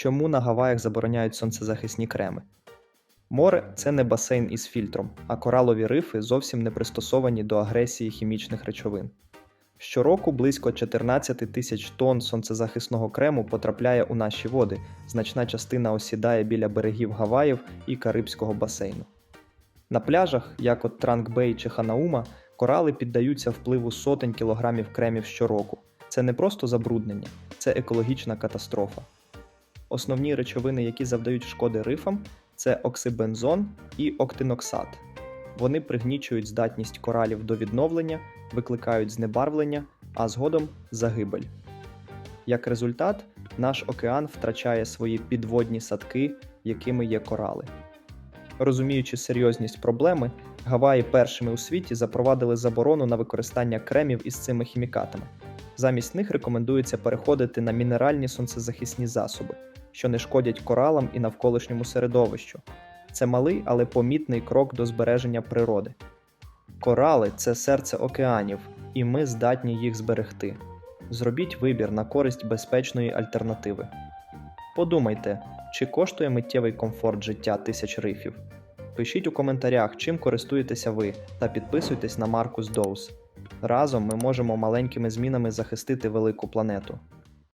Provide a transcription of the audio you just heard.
Чому на Гаваях забороняють сонцезахисні креми? Море це не басейн із фільтром, а коралові рифи зовсім не пристосовані до агресії хімічних речовин. Щороку близько 14 тисяч тонн сонцезахисного крему потрапляє у наші води, значна частина осідає біля берегів Гаваїв і Карибського басейну. На пляжах, як от Транк-Бей чи Ханаума, корали піддаються впливу сотень кілограмів кремів щороку. Це не просто забруднення, це екологічна катастрофа. Основні речовини, які завдають шкоди рифам, це оксибензон і октиноксат. Вони пригнічують здатність коралів до відновлення, викликають знебарвлення, а згодом загибель. Як результат, наш океан втрачає свої підводні садки, якими є корали. Розуміючи серйозність проблеми, Гаваї першими у світі запровадили заборону на використання кремів із цими хімікатами. Замість них рекомендується переходити на мінеральні сонцезахисні засоби, що не шкодять коралам і навколишньому середовищу. Це малий, але помітний крок до збереження природи. Корали це серце океанів, і ми здатні їх зберегти. Зробіть вибір на користь безпечної альтернативи. Подумайте, чи коштує миттєвий комфорт життя тисяч рифів? Пишіть у коментарях, чим користуєтеся ви, та підписуйтесь на Маркус Доус. Разом ми можемо маленькими змінами захистити велику планету.